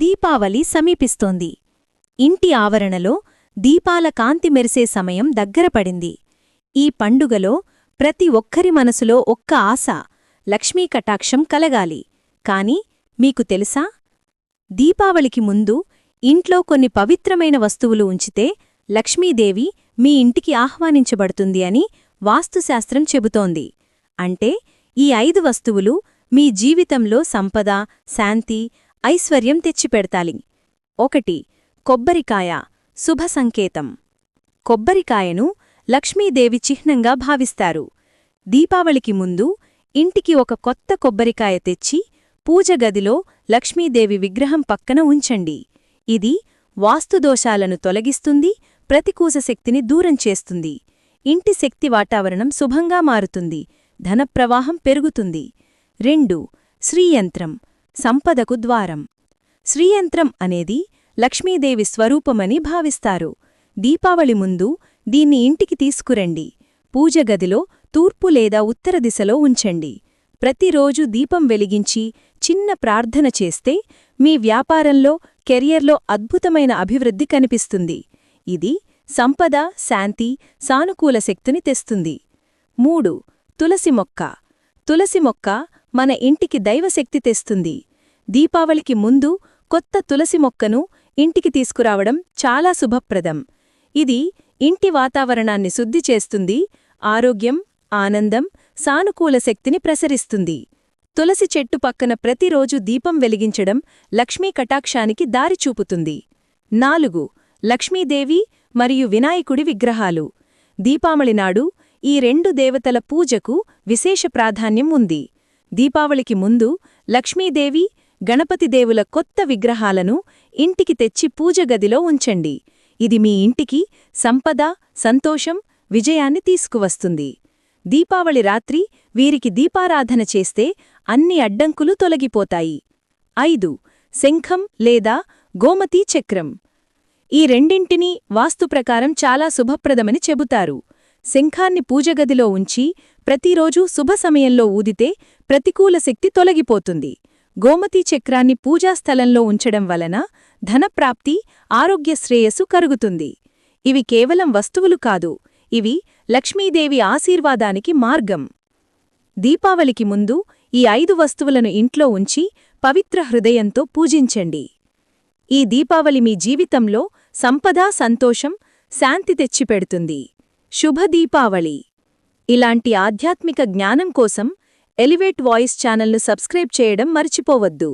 దీపావళి సమీపిస్తోంది. ఇంటి ఆవరణలో దీపాల కాంతి మెరిసే సమయం దగ్గరపడింది ఈ పండుగలో ప్రతి ఒక్కరి మనసులో ఒక్క ఆశ లక్ష్మీ కటాక్షం కలగాలి. కాని మీకు తెలుసా? దీపావళికి ముందు ఇంట్లో కొన్ని పవిత్రమైన వస్తువులు ఉంచితే లక్ష్మీదేవి మీ ఇంటికి ఆహ్వానించబడుతుంది అని వాస్తుశాస్త్రం చెబుతోంది. అంటే ఈ ఐదు వస్తువులు మీ జీవితంలో సంపద శాంతి ఐశ్వర్యం తెచ్చిపెడతాలి. ఒకటి కొబ్బరికాయ శుభ సంకేతం. కొబ్బరికాయను లక్ష్మీదేవి చిహ్నంగా భావిస్తారు. దీపావళికి ముందు ఇంటికి ఒక కొత్త కొబ్బరికాయ తెచ్చి పూజగదిలో లక్ష్మీదేవి విగ్రహం పక్కన ఉంచండి. ఇది వాస్తుదోషాలను తొలగిస్తుంది ప్రతికూసశక్తిని దూరం చేస్తుంది. ఇంటి శక్తి వాతావరణం శుభంగా మారుతుంది ధనప్రవాహం పెరుగుతుంది. రెండు శ్రీయంత్రం సంపదకు ద్వారం. శ్రీయంత్రం అనేది లక్ష్మీదేవి స్వరూపమని భావిస్తారు. దీపావళి ముందు దీన్ని ఇంటికి తీసుకురండి. పూజగదిలో తూర్పు లేదా ఉత్తర దిశలో ఉంచండి. ప్రతిరోజు దీపం వెలిగించి చిన్న ప్రార్థన చేస్తే మీ వ్యాపారంలో కెరియర్లో అద్భుతమైన అభివృద్ధి కనిపిస్తుంది. ఇది సంపద శాంతి సానుకూల శక్తిని తెస్తుంది. మూడు తులసి మొక్క. తులసి మొక్క మన ఇంటికి దైవశక్తి తెస్తుంది. దీపావళికి ముందు కొత్త తులసి మొక్కను ఇంటికి తీసుకురావడం చాలా శుభప్రదం. ఇది ఇంటి వాతావరణాన్ని శుద్ధి చేస్తుంది ఆరోగ్యం ఆనందం సానుకూల శక్తిని ప్రసరిస్తుంది. తులసి చెట్టు పక్కన ప్రతిరోజు దీపం వెలిగించడం లక్ష్మీ కటాక్షానికి దారి చూపుతుంది. నాలుగు లక్ష్మీదేవి మరియు వినాయకుడి విగ్రహాలు. దీపావళినాడు ఈ రెండు దేవతల పూజకు విశేష ప్రాధాన్యం ఉంది. దీపావళికి ముందు లక్ష్మీదేవి గణపతిదేవుల కొత్త విగ్రహాలను ఇంటికి తెచ్చి పూజగదిలో ఉంచండి. ఇది మీ ఇంటికి సంపద సంతోషం విజయాన్ని తీసుకువస్తుంది. దీపావళి రాత్రి వీరికి దీపారాధన చేస్తే అన్ని అడ్డంకులు తొలగిపోతాయి. ఐదు. శంఖం లేదా గోమతీ చక్రం. ఈ రెండింటినీ వాస్తు ప్రకారం చాలా శుభప్రదమని చెబుతారు. శంఖాన్ని పూజగదిలో ఉంచి ప్రతిరోజూ శుభ సమయంలో ఊదితే ప్రతికూల శక్తి తొలగిపోతుంది. గోమతీ చక్రాన్ని పూజాస్థలంలో ఉంచడం వలన ధనప్రాప్తి ఆరోగ్య శ్రేయస్సు కరుగుతుంది. ఇవి కేవలం వస్తువులు కాదు ఇవి లక్ష్మీదేవి ఆశీర్వాదానికి మార్గం. దీపావళికి ముందు ఈ ఐదు వస్తువులను ఇంట్లో ఉంచి పవిత్ర హృదయంతో పూజించండి. ఈ దీపావళి మీ జీవితంలో సంపద సంతోషం శాంతి తెచ్చిపెడుతుంది. శుభ దీపావళి. ఇలాంటి ఆధ్యాత్మిక జ్ఞానం కోసం ఎలివేట్ వాయిస్ ఛానల్ను సబ్స్క్రైబ్ చేయడం మర్చిపోవద్దు.